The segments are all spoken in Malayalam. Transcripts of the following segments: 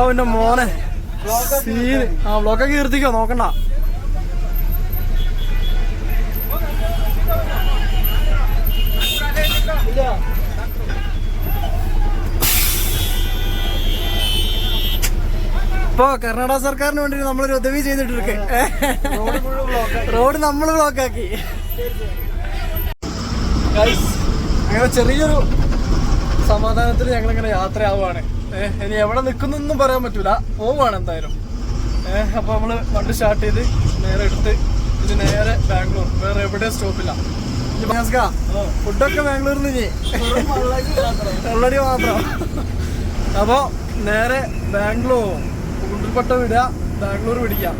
അവന്റെ മോനെ. സീന് ആ ബ്ലോക്കൊക്കെ കീർത്തിക്കോ നോക്കണ്ട. ഇപ്പൊ കർണാടക സർക്കാരിന് വേണ്ടി നമ്മളൊരു ഉദവി ചെയ്തിട്ടിരിക്കെ. റോഡ് നമ്മൾ ബ്ലോക്കാക്കി അങ്ങനെ ചെറിയൊരു സമാധാനത്തിൽ ഞങ്ങൾ ഇങ്ങനെ യാത്രയാവുകയാണ് ഇനി എവിടെ നിൽക്കുന്നൊന്നും പറയാൻ പറ്റൂല. പോവാണ് എന്തായാലും. ഏഹ് അപ്പൊ നമ്മൾ വണ്ടി സ്റ്റാർട്ട് ചെയ്ത് നേരെ എടുത്ത് ഇത് നേരെ ബാംഗ്ലൂർ. വേറെ എവിടെ സ്റ്റോപ്പില്ല ഫുഡൊക്കെ ബാംഗ്ലൂരിൽ നിന്ന് വെള്ളടി മാത്രം. അപ്പൊ നേരെ ബാംഗ്ലൂർ. ഗുണ്ടൽപ്പട്ട വിടുക ബാംഗ്ലൂർ പിടിക്കാം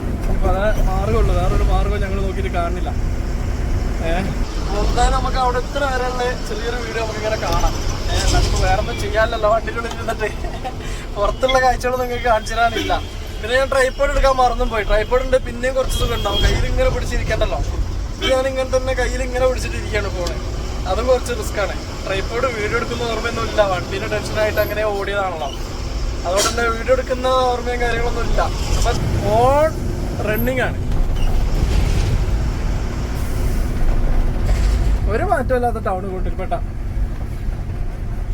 അതേ മാർഗമുള്ളൂ ഒരു മാർഗം ഞങ്ങൾ നോക്കിയിട്ട് കാണുന്നില്ല. ഏഹ് നമുക്ക് അവിടെ എത്ര വരെയുള്ള ചെറിയൊരു വീഡിയോ നമുക്ക് ഇങ്ങനെ കാണാം. നമുക്ക് വേറെ ഒന്നും ചെയ്യാനല്ലോ വണ്ടിക്കുള്ളിൽ ഇരുന്നിട്ട് പുറത്തുള്ള കാഴ്ചകൾ നിങ്ങൾക്ക് കാണിച്ചു തരാനില്ല പിന്നെ ഞാൻ ട്രൈപ്പോഡ് എടുക്കാൻ മറന്നും പോയി. ട്രൈപ്പോഡ് ഉണ്ട് പിന്നെയും കുറച്ച് സുഖം ഉണ്ടാവും. കയ്യിൽ ഇങ്ങനെ പിടിച്ചിരിക്കണ്ടല്ലോ. ഇത് ഞാൻ ഇങ്ങനെ തന്നെ കയ്യിൽ ഇങ്ങനെ പിടിച്ചിട്ടിരിക്കുകയാണ് ഫോണ് അതും കുറച്ച് റിസ്ക് ആണ്. ട്രൈപ്പോഡ് വീഡിയോ എടുക്കുന്ന ഓർമ്മയൊന്നും ഇല്ല വണ്ടീന്റെ ടെൻഷനായിട്ട് അങ്ങനെ ഓടിയതാണല്ലോ. അതുകൊണ്ട് തന്നെ വീഡിയോ എടുക്കുന്ന ഓർമ്മയും കാര്യങ്ങളൊന്നും ഇല്ല. അപ്പം ഓൺ റണ്ണിങ് ആണ്. ഒരു മാറ്റമില്ലാത്ത ടൗൺ കൂട്ടിൽപ്പെട്ട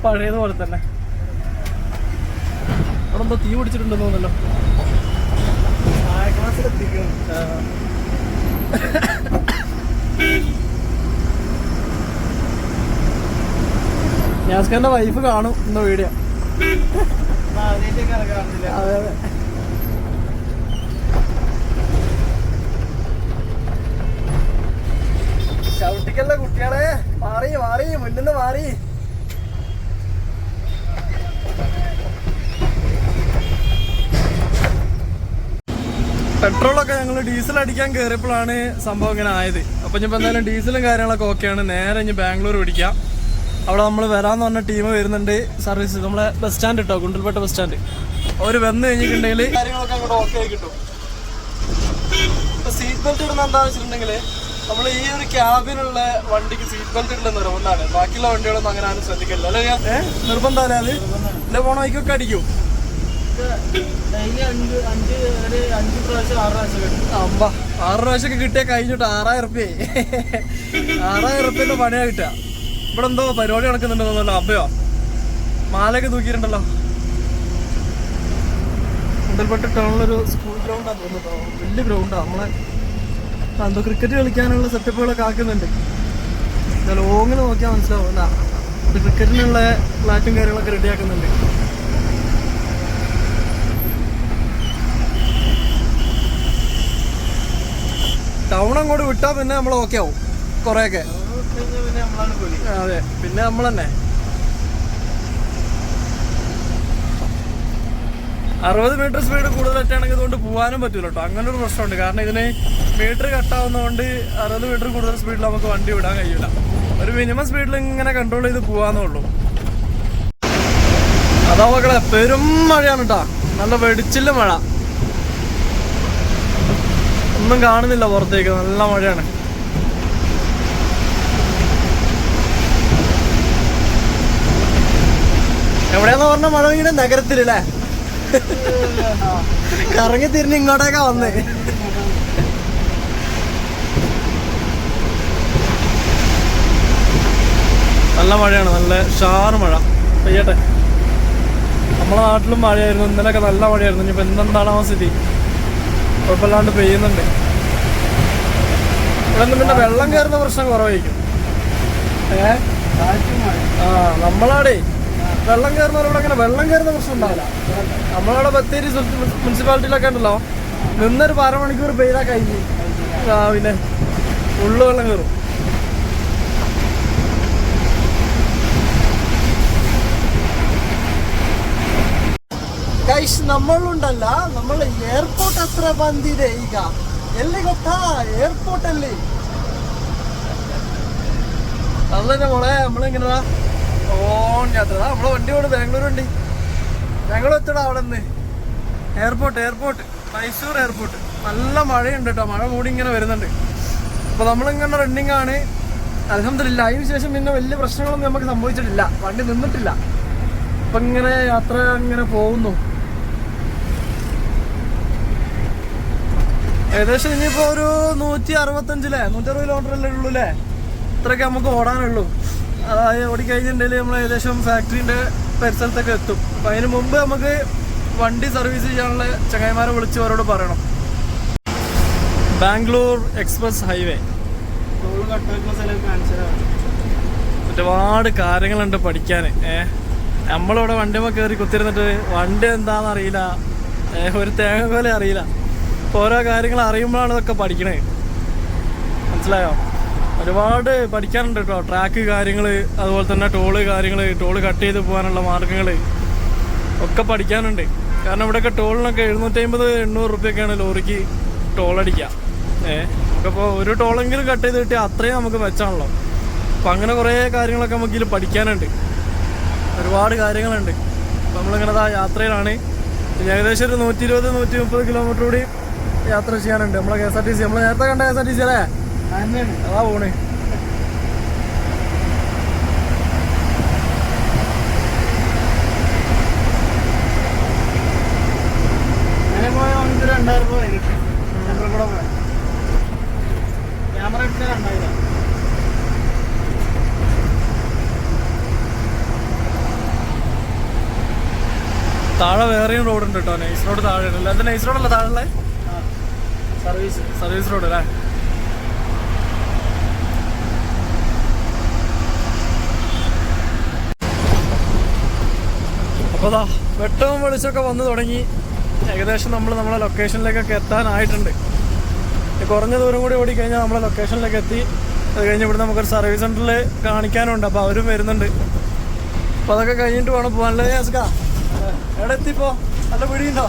പഴയതുപോലെ തന്നെ. അവിടെ എന്തോ തീ പിടിച്ചിട്ടുണ്ടെന്ന് തോന്നല്ലോ ആ. യാസ്കറിന്റെ വൈഫ് കാണും ഇന്ന് വീഡിയോ അതെ അതെ. ചവിട്ടിക്കല്ല കുട്ടികളെ? മാറി മാറി മുന്നിന്ന് മാറി. പെട്രോളൊക്കെ ഞങ്ങൾ ഡീസൽ അടിക്കാൻ കയറിയപ്പോഴാണ് സംഭവം ഇങ്ങനെ ആയത്. അപ്പൊ ഇനി എന്തായാലും ഡീസലും കാര്യങ്ങളൊക്കെ ഓക്കെയാണ്. നേരെ ഇനി ബാംഗ്ലൂർ പിടിക്കാം. അവിടെ നമ്മൾ വരാന്ന് പറഞ്ഞ ടീം വരുന്നുണ്ട്. സർവീസ് നമ്മളെ ബസ് സ്റ്റാൻഡ് കിട്ടോ ഗുണ്ടൽപേട്ട ബസ് സ്റ്റാൻഡ് അവർ വന്നു കഴിഞ്ഞിട്ടുണ്ടെങ്കിൽ കാര്യങ്ങളൊക്കെ അങ്ങോട്ട് ഓക്കെ ആയി കിട്ടും. ഇപ്പൊ സീറ്റ് ബെൽറ്റ് ഇടുന്ന എന്താണെന്ന് വെച്ചിട്ടുണ്ടെങ്കിൽ നമ്മൾ ഈ ഒരു ക്യാബിനുള്ള വണ്ടിക്ക് സീറ്റ് ബെൽറ്റ് ഇടുന്ന നിർബന്ധമാണ് ബാക്കിയുള്ള വണ്ടികളൊന്നും അങ്ങനെ ആരും ശ്രദ്ധിക്കില്ല അല്ലെ നിർബന്ധമല്ലേ അത്? ഇല്ല പോണ വഴിക്കൊക്കെ അടിക്കും? അമ്പ. ആറ് പ്രാവശ്യമൊക്കെ കിട്ടിയ കഴിഞ്ഞിട്ട് ആറായിരം റുപ്യ ആറായിരം റുപ്യന്റെ പണിയാ കിട്ടുക. ഇവിടെ എന്തോ പരിപാടി നടക്കുന്നുണ്ടെന്നല്ലോ അബയോ മാലയൊക്കെ തൂക്കിയിട്ടുണ്ടല്ലോ. മുണ്ടൽപ്പെട്ട് ടൗണിലൊരു സ്കൂൾ ഗ്രൗണ്ടാണ് തോന്നുന്നു വലിയ ഗ്രൗണ്ടാണ് നമ്മളെ എന്തോ ക്രിക്കറ്റ് കളിക്കാനുള്ള സെറ്റപ്പുകളൊക്കെ ആക്കുന്നുണ്ട്. ലോങ്ങിൽ നോക്കിയാൽ മനസ്സിലാവും. അല്ല ക്രിക്കറ്റിനുള്ള ഫ്ലാറ്റും കാര്യങ്ങളൊക്കെ റെഡിയാക്കുന്നുണ്ട് ടൗൺ അങ്ങോട്ട് വിട്ടാ പിന്നെ നമ്മൾ ഓക്കെ ആവും. കുറേയൊക്കെ. അതെ. പിന്നെ നമ്മൾ തന്നെ അറുപത് മീറ്റർ സ്പീഡ് കൂടുതൽ കൂടുതലായിട്ടാണെങ്കിൽ ഇതുകൊണ്ട് പോകാനും പറ്റൂല കേട്ടോ അങ്ങനെ ഒരു പ്രശ്നമുണ്ട്. കാരണം ഇതിന് മീറ്റർ കട്ടാവുന്നതുകൊണ്ട് അറുപത് മീറ്റർ കൂടുതൽ സ്പീഡിൽ നമുക്ക് വണ്ടി വിടാൻ കഴിയില്ല ഒരു മിനിമം സ്പീഡിൽ ഇങ്ങനെ കൺട്രോൾ ചെയ്ത് പോവാന്നേ ഉള്ളൂ. അതാ മക്കളെ പെരും മഴയാണ് കേട്ടാ നല്ല വെടിച്ചില്ല മഴ. ഒന്നും കാണുന്നില്ല പുറത്തേക്ക്. നല്ല മഴയാണ്. എവിടെയാന്ന് പറഞ്ഞ മഴ വീട് നഗരത്തിലല്ലേ കറങ്ങി തിരിഞ്ഞ് ഇങ്ങോട്ടേക്കാ വന്നേ. നല്ല മഴയാണ്. നല്ല ഷാറ് മഴ. പെയ്യട്ടെ. നമ്മളെ നാട്ടിലും മഴയായിരുന്നു. ഇന്നലെയൊക്കെ നല്ല മഴയായിരുന്നു. ഇനിയിപ്പോൾ എന്താണ് ആ സ്ഥിതി? കുഴപ്പമില്ലാണ്ട് പെയ്യുന്നുണ്ട്. ഇവിടെ നിന്ന് പിന്നെ വെള്ളം കയറുന്ന പ്രശ്നം കുറവായിരിക്കും. ഏ? ആ നമ്മളാടേ വെള്ളം കയറുന്നവരോട് അങ്ങനെ വെള്ളം കയറുന്ന പ്രശ്നം ഉണ്ടാവില്ല. നമ്മളവിടെ ബത്തേരി മുനിസിപ്പാലിറ്റിയിലൊക്കെ ഉണ്ടല്ലോ. നിന്നൊരു അരമണിക്കൂർ പെയ്താൽ കഴിഞ്ഞ്. ആ പിന്നെ ഉള്ളു വെള്ളം കയറും. ഗൈസ് നമ്മളുണ്ടല്ല. നമ്മൾ എയർപോർട്ട് അത്ര വന്നിരേ ഈഗ എല്ലേ കൊട്ടാ എയർപോർട്ട് അല്ലേ അല്ല മോളെ നമ്മളെങ്ങനെയാ ഓൺ യാത്ര. നമ്മളെ വണ്ടി കൊണ്ട് ബാംഗ്ലൂരുണ്ട്. ബാംഗ്ലൂർ എത്തടാ അവിടെ നിന്ന് എയർപോർട്ട് എയർപോർട്ട് മൈസൂർ എയർപോർട്ട് നല്ല മഴയുണ്ട് കേട്ടോ മഴ മൂടി ഇങ്ങനെ വരുന്നുണ്ട്. അപ്പൊ നമ്മളിങ്ങനെ റണ്ണിങ് ആണ്. അലഹമില്ല അതിന് ശേഷം പിന്നെ വലിയ പ്രശ്നങ്ങളൊന്നും നമുക്ക് സംഭവിച്ചിട്ടില്ല. വണ്ടി നിന്നിട്ടില്ല. അപ്പൊ ഇങ്ങനെ യാത്ര ഇങ്ങനെ പോകുന്നു. ഏകദേശം ഇനിയിപ്പോ ഒരു നൂറ്റി അറുപത്തഞ്ചിലെ നൂറ്റി അറുപത് കിലോമീറ്റർ അല്ലേ ഉള്ളൂ അല്ലേ ഇത്രയൊക്കെ നമുക്ക് ഓടാനുള്ളൂ. അതായത് ഓടിക്കഴിഞ്ഞിട്ടുണ്ടെങ്കിൽ നമ്മൾ ഏകദേശം ഫാക്ടറിന്റെ പരിസരത്തൊക്കെ എത്തും. അപ്പൊ അതിന് മുമ്പ് നമുക്ക് വണ്ടി സർവീസ് ചെയ്യാനുള്ള ചങ്ങായിമാരെ വിളിച്ച് അവരോട് പറയണം. Bangalore express highway. ഒരുപാട് കാര്യങ്ങളുണ്ട് പഠിക്കാൻ ഏ? നമ്മളിവിടെ വണ്ടിമ്മ കയറി കുത്തിരുന്നിട്ട് വണ്ടി എന്താണെന്ന് അറിയില്ല. ഒരു തേങ്ങ പോലെ അറിയില്ല. ഓരോ കാര്യങ്ങൾ അറിയുമ്പോഴാണ് ഇതൊക്കെ പഠിക്കണേ. മനസ്സിലായോ? ഒരുപാട് പഠിക്കാനുണ്ട് കേട്ടോ. ട്രാക്ക് കാര്യങ്ങൾ അതുപോലെ തന്നെ ടോൾ കാര്യങ്ങൾ ടോൾ കട്ട് ചെയ്ത് പോകാനുള്ള മാർഗങ്ങൾ ഒക്കെ പഠിക്കാനുണ്ട്. കാരണം ഇവിടെയൊക്കെ ടോളിനൊക്കെ എഴുന്നൂറ്റി അമ്പത് എണ്ണൂറ് റുപ്യൊക്കെയാണ് ലോറിക്ക് ടോളടിക്കുക ഏ നമുക്കിപ്പോൾ ഒരു ടോളെങ്കിലും കട്ട് ചെയ്ത് കിട്ടിയാൽ അത്രയും നമുക്ക് വെച്ചാണല്ലോ അപ്പം അങ്ങനെ കുറേ കാര്യങ്ങളൊക്കെ നമുക്ക് ഇതിൽ പഠിക്കാനുണ്ട്. ഒരുപാട് കാര്യങ്ങളുണ്ട്. നമ്മളിങ്ങനെ യാത്രയിലാണ്. ഏകദേശം ഒരു നൂറ്റി ഇരുപത് നൂറ്റി മുപ്പത് കിലോമീറ്റർ കൂടി യാത്ര ചെയ്യാനുണ്ട്. നമ്മളെ K S R T C നമ്മൾ നേരത്തെ കണ്ട K S R T C അല്ലേ? അതാ പോണേ. ക്യാമറ രണ്ടായിരം. താഴെ വേറെയും റോഡ് ഉണ്ട് കേട്ടോ നൈസ് റോഡ് താഴെ ഉണ്ടല്ലോ അത് നൈസ് റോഡല്ല താഴെ സർവീസ് സർവീസ് റോഡ് അല്ലേ? അപ്പോൾ അതാ വെട്ടവും വെളിച്ചമൊക്കെ വന്നു തുടങ്ങി. ഏകദേശം നമ്മൾ നമ്മളെ ലൊക്കേഷനിലേക്കൊക്കെ എത്താനായിട്ടുണ്ട്. കുറഞ്ഞ ദൂരം കൂടി ഓടിക്കഴിഞ്ഞാൽ നമ്മളെ ലൊക്കേഷനിലേക്ക് എത്തി. അത് കഴിഞ്ഞ് ഇവിടെ നമുക്കൊരു സർവീസ് സെന്ററിൽ കാണിക്കാനുണ്ട്. അപ്പോൾ അവരും വരുന്നുണ്ട്. അപ്പോൾ അതൊക്കെ കഴിഞ്ഞിട്ട് വേണം പോകാനല്ലേ ഞാൻ എവിടെ എത്തിപ്പോ. നല്ല പിടിയുണ്ടോ?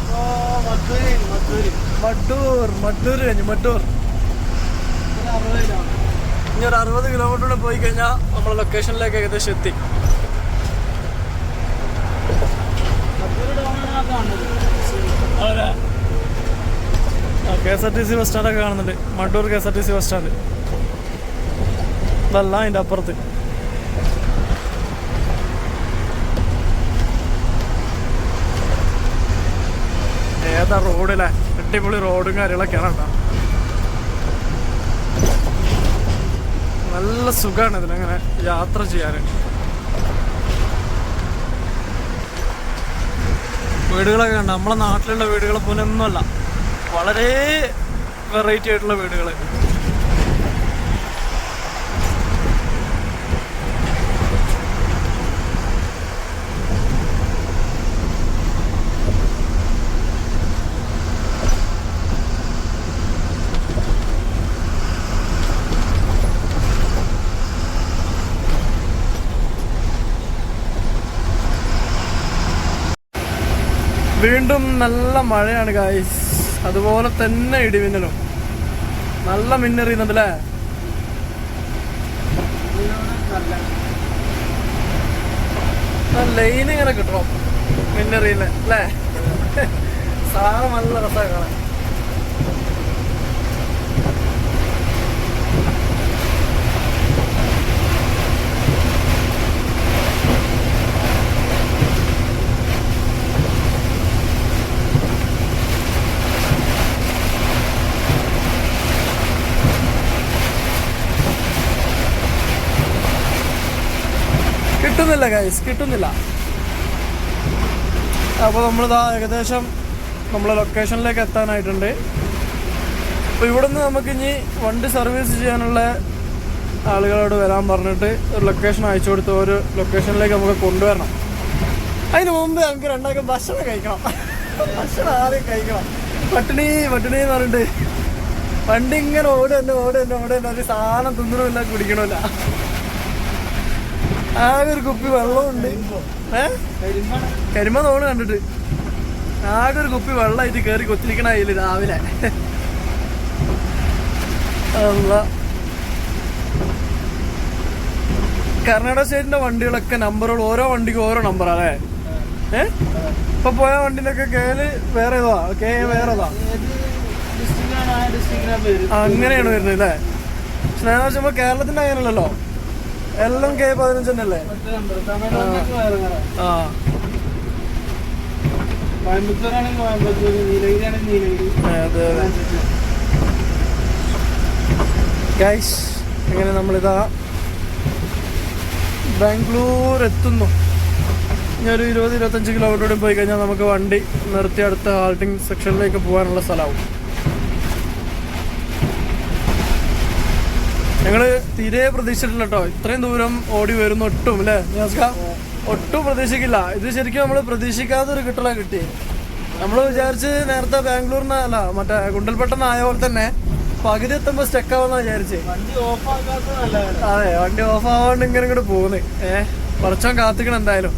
മട്ടൂർ മട്ടൂർ കഴിഞ്ഞു മട്ടൂർ ഇനി ഒരു അറുപത് കിലോമീറ്റർ കൂടെ പോയി കഴിഞ്ഞാൽ നമ്മളെ ലൊക്കേഷനിലേക്ക് ഏകദേശം എത്തി. K S R T C bus സ്റ്റാൻഡൊക്കെ കാണുന്നുണ്ട്. Mattoor K S R T C bus stand. ഇതല്ല അതിന്റെ അപ്പുറത്ത്. ഏതാ റോഡിലെ അടിപൊളി റോഡും കാര്യങ്ങളൊക്കെയാണ് കേട്ടോ. നല്ല സുഖമാണ് ഇതിലങ്ങനെ യാത്ര ചെയ്യാൻ വീടുകളൊക്കെ കണ്ട? നമ്മളെ നാട്ടിലുള്ള വീടുകളെ പോലെ ഒന്നുമല്ല വളരെ വെറൈറ്റി ആയിട്ടുള്ള വീടുകൾ വീണ്ടും നല്ല മഴയാണ് ഗായ്സ് അതുപോലെ തന്നെ ഇടിമിന്നലും. നല്ല മിന്നറിയുന്നുണ്ടല്ലേ? ലൈൻ ഇങ്ങനെ കിട്ടണം. മിന്നറിയില്ല അല്ലേ? സാധനം നല്ല രസമാണ് കാണാൻ. കിട്ടുന്നില്ല ഗൈസ് കിട്ടുന്നില്ല. അപ്പോൾ നമ്മളിതാ ഏകദേശം നമ്മളെ ലൊക്കേഷനിലേക്ക് എത്താനായിട്ടുണ്ട്. അപ്പോൾ ഇവിടുന്ന് നമുക്കിനി വണ്ടി സർവീസ് ചെയ്യാനുള്ള ആളുകളോട് വരാൻ പറഞ്ഞിട്ട് ഒരു ലൊക്കേഷൻ അയച്ചു കൊടുത്ത് ഒരു ലൊക്കേഷനിലേക്ക് നമുക്ക് കൊണ്ടുവരണം. അതിന് മുമ്പ് നമുക്ക് രണ്ടാൾക്കും ഭക്ഷണം കഴിക്കണം. ഭക്ഷണം ആദ്യം കഴിക്കണം. പട്ടിണി പട്ടിണി എന്ന് പറഞ്ഞിട്ട് വണ്ടി ഇങ്ങനെ ഓടുക തന്നെ ഓടുക തന്നെ ഓടുക തന്നെ. ഒരു സാധനം തിന്നണമില്ല കുടിക്കണമില്ല. ആകെ ഒരു കുപ്പി വെള്ളമുണ്ട്. ഏ? കരിമ തോണ് കണ്ടിട്ട്. ആകെ ഒരു കുപ്പി വെള്ളമായിട്ട് കയറി കൊത്തിരിക്കണ അതിൽ രാവിലെ. അല്ല കർണാടക സ്റ്റേറ്റിന്റെ വണ്ടികളൊക്കെ നമ്പറുകൾ ഓരോ വണ്ടിക്കും ഓരോ നമ്പർ അല്ലേ ഏ? ഇപ്പൊ പോയ വണ്ടിന്റെ കേൽ വേറെ ഏതാ? കെ വേറെ ഏതാ? ഏത് ഡിസ്ട്രിക്റ്റാണ് പേര്. അങ്ങനെയാണ് വരുന്നത് അല്ലേ? സ്നേഹം കേരളത്തിന്റെ അങ്ങനെയല്ലല്ലോ. എല്ലാം കെ പതിനഞ്ച് വേറെ വേറെ. ആ. കോയമ്പത്തൂരാണെങ്കിൽ കോയമ്പത്തൂർ നീലഗിരി. ആണെങ്കിൽ നീലഗിരി അതെ അതെ. ഗൈസ് അങ്ങനെ നമ്മളിതാ ബാംഗ്ലൂർ എത്തുന്നു ഇനി ഒരു ഇരുപത് ഇരുപത്തഞ്ച് കിലോമീറ്ററോടും പോയി കഴിഞ്ഞാൽ നമുക്ക് വണ്ടി നിർത്തി അടുത്ത ഹാൾട്ടിംഗ് സെക്ഷനിലേക്ക് പോകാനുള്ള സ്ഥലമാവും. ഞങ്ങൾ തീരെ പ്രതീക്ഷിച്ചിട്ടില്ല കേട്ടോ. ഇത്രയും ദൂരം ഓടി വരുന്ന ഒട്ടും അല്ലേ? ഒട്ടും പ്രതീക്ഷിക്കില്ല. ഇത് ശരിക്കും നമ്മൾ പ്രതീക്ഷിക്കാത്ത ഒരു കിട്ടല കിട്ടി നമ്മൾ വിചാരിച്ച് നേരത്തെ ബാംഗ്ലൂരിന് അല്ല മറ്റേ ഗുണ്ടൽപെട്ടെന്ന് ആയ പോലെ തന്നെ പകുതി എത്തുമ്പോൾ സ്റ്റക്ക് ആവുന്ന വിചാരിച്ച്. അതെ വണ്ടി ഓഫ് ആവാണ്ട് ഇങ്ങനെ ഇങ്ങോട്ട് പോകുന്നത് ഏഹ് കുറച്ചോ കാത്തിക്കണം എന്തായാലും.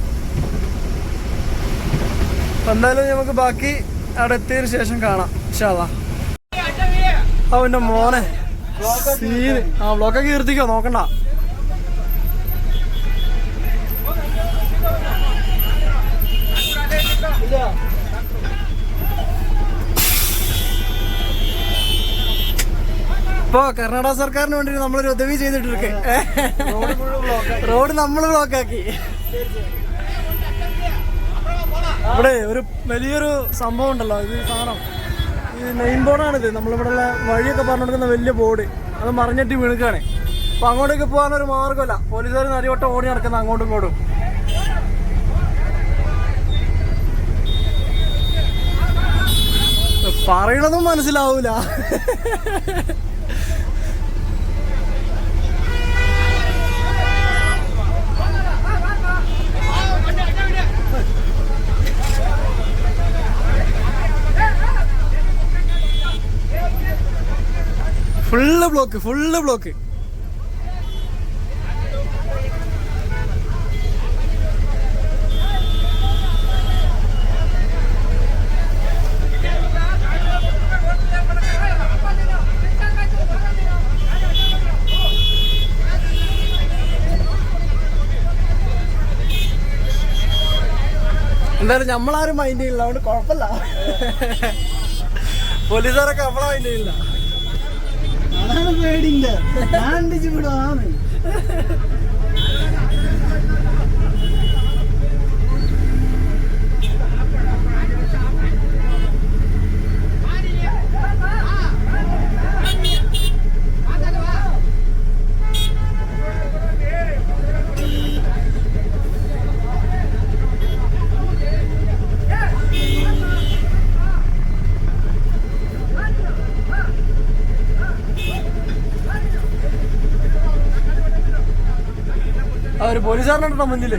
എന്തായാലും നമുക്ക് ബാക്കി അവിടെ എത്തിയതിനു ശേഷം കാണാം ഇൻഷാല്ലാ അവന്റെ മോനെ. ആ ബ്ലോക്കൊക്കെ കീർത്തിക്കോ നോക്കണ്ട. ഇപ്പോ കർണാടക സർക്കാരിന് വേണ്ടി നമ്മളൊരു ഉദവി ചെയ്തിട്ടിരിക്കെ. റോഡ് നമ്മൾ ബ്ലോക്കാക്കി ഇവിടെ ഒരു വലിയൊരു സംഭവം ഉണ്ടല്ലോ ഇത് സാധനം. മെയിൻ ബോർഡാണിത് നമ്മളിവിടെ ഉള്ള വഴിയൊക്കെ പറഞ്ഞു കൊടുക്കുന്ന വലിയ ബോർഡ് അത് മറിഞ്ഞിട്ട് വീണുക്കാണ്. അപ്പൊ അങ്ങോട്ടേക്ക് പോകാൻ ഒരു മാർഗമല്ല പോലീസുകാർ നരിവട്ടം ഓടി നടക്കുന്ന അങ്ങോട്ടും ഇങ്ങോട്ടും. പറയണതും മനസ്സിലാവൂല. Full block full block. എന്തായാലും നമ്മളാരും മൈൻഡ് ചെയ്യില്ല അതുകൊണ്ട് കുഴപ്പമില്ല. പോലീസുകാരൊക്കെ നമ്മളെ മൈൻഡ് ചെയ്യില്ല. പേടിയില്ല. ഞാൻ അണ്ടിച്ച് വിടുവാന്ന് പോലീസുകാരനുണ്ടോ മുന്നിൽ?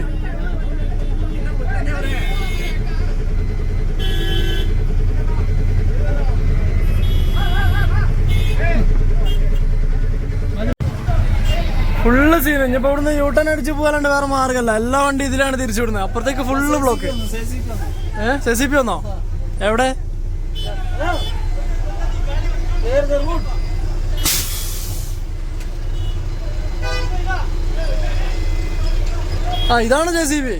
Full scene. ഇനിയിപ്പോ ഇവിടുന്ന് യൂട്ടൻ അടിച്ച് പോകാനുണ്ട് വേറെ മാർഗമല്ല എല്ലാ വണ്ടി ഇതിലാണ് തിരിച്ചു വിടുന്നത്. അപ്പുറത്തേക്ക് ഫുള്ള് ബ്ലോക്ക് ഏഹ് സെസിപ്പി വന്നോ? എവിടെ? ആ ഇതാണ് ജെ സി ബി.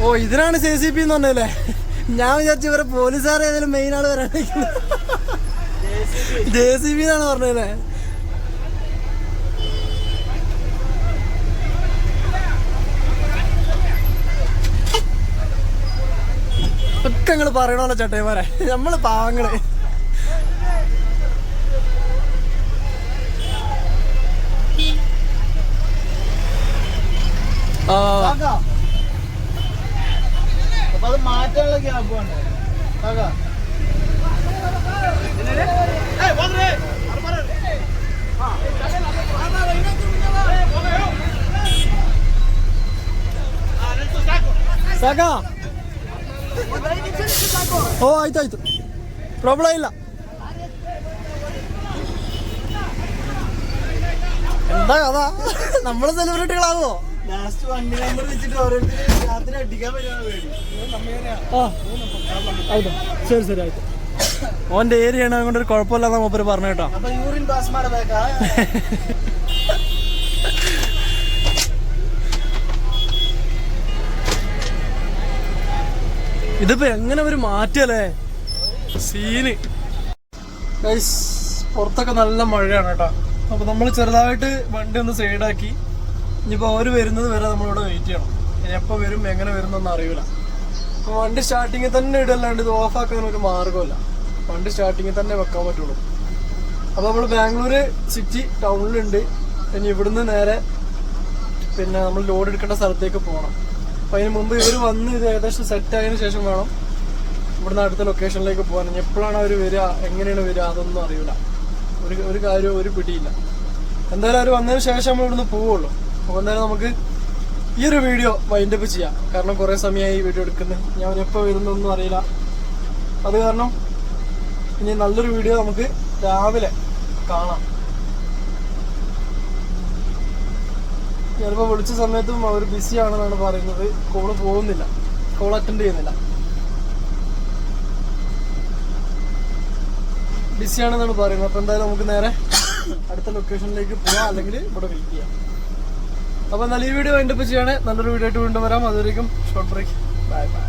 ഓ ഇതിനാണ് ജെ സി പി എന്ന് പറഞ്ഞല്ലേ ഞാൻ വിചാരിച്ചു ഇവരെ പോലീസുകാർ ഏതെങ്കിലും മെയിൻ ആൾ വരാൻ ജെ സി ബി എന്നാണ് പറഞ്ഞല്ലേ ഒക്കെ നിങ്ങൾ പറയണല്ലോ ചേട്ടന്മാരെ നമ്മൾ പാവങ്ങൾ. അപ്പൊ അത് മാറ്റാനുള്ള ഗ്യാപ്പ് വേണ്ടേ കാക്ക. ಸಾಕ ಓ ಆಯ್ತು ಆಯ್ತು ಪ್ರಾಬ್ಲಮ್ ಇಲ್ಲ എന്താ കഥ നമ്മള് സെലിബ്രിറ്റികളാവോ നമ്പർ വെച്ചിട്ട് അടിക്കാൻ ശരി ശരി ആയിട്ട് ഓന്റെ ഏരിയ ആണ് അതുകൊണ്ട് ഒരു കുഴപ്പമില്ലാതെ മൂപ്പര് പറഞ്ഞു കേട്ടോ. യൂറിൻ ഇതിപ്പോ എങ്ങനെ ഒരു മാറ്റല്ലേ സീന്. പുറത്തൊക്കെ നല്ല മഴയാണ് കേട്ടോ. അപ്പൊ നമ്മൾ ചെറുതായിട്ട് വണ്ടി ഒന്ന് സൈഡാക്കി. ഇനിയിപ്പോ അവർ വരുന്നത് വരെ നമ്മളിവിടെ വെയിറ്റ് ചെയ്യണം. ഇനി എപ്പോൾ വരും എങ്ങനെ വരുന്നൊന്നും അറിയില്ല. അപ്പൊ വണ്ടി സ്റ്റാർട്ടിങ്ങിൽ തന്നെ ഇടല്ലാണ്ട് ഇത് ഓഫാക്കാൻ ഒരു മാർഗമല്ല വണ്ടി സ്റ്റാർട്ടിങ്ങിൽ തന്നെ വെക്കാൻ പറ്റുള്ളൂ. അപ്പോൾ നമ്മൾ ബാംഗ്ലൂർ സിറ്റി ടൗണിലുണ്ട് ഇനി ഇവിടുന്ന് നേരെ പിന്നെ നമ്മൾ ലോഡ് എടുക്കേണ്ട സ്ഥലത്തേക്ക് പോകണം. അപ്പോൾ അതിന് മുമ്പ് ഇവർ വന്ന് ഇത് ഏകദേശം സെറ്റ് ആയതിനു ശേഷം വേണം ഇവിടുന്ന് അടുത്ത ലൊക്കേഷനിലേക്ക് പോകാൻ. എപ്പോഴാണ് അവർ വരിക എങ്ങനെയാണ് വരിക അതൊന്നും അറിയില്ല. ഒരു ഒരു കാര്യവും ഒരു പിടിയില്ല. എന്തായാലും അവർ വന്നതിന് ശേഷം നമ്മൾ ഇവിടുന്ന് പോവുള്ളൂ. അപ്പോൾ എന്തായാലും നമുക്ക് ഈ ഒരു വീഡിയോ വൈൻഡപ്പ് ചെയ്യാം. കാരണം കുറേ സമയമായി വീഡിയോ എടുക്കുന്നത് ഞാൻ എപ്പോൾ വരുന്നൊന്നും അറിയില്ല. അത് കാരണം ഇനി നല്ലൊരു വീഡിയോ നമുക്ക് രാവിലെ കാണാം. ഞാനിപ്പോൾ വിളിച്ച സമയത്തും അവർ ബിസി ആണെന്നാണ് പറയുന്നത്. കോൾ പോകുന്നില്ല. കോൾ അറ്റൻഡ് ചെയ്യുന്നില്ല. ബിസി ആണെന്നാണ് പറയുന്നത്. അപ്പോൾ എന്തായാലും നമുക്ക് നേരെ അടുത്ത ലൊക്കേഷനിലേക്ക് പോവാം. അല്ലെങ്കിൽ ഇവിടെ വെയിറ്റ് ചെയ്യാം. അപ്പോൾ നല്ല ഈ വീഡിയോ എന്റെ ചെയ്യാണ്. നല്ലൊരു വീഡിയോ ആയിട്ട് വീണ്ടും വരാം. അതുവരേക്കും ഷോർട്ട് ബ്രേക്ക് ബൈ ബൈ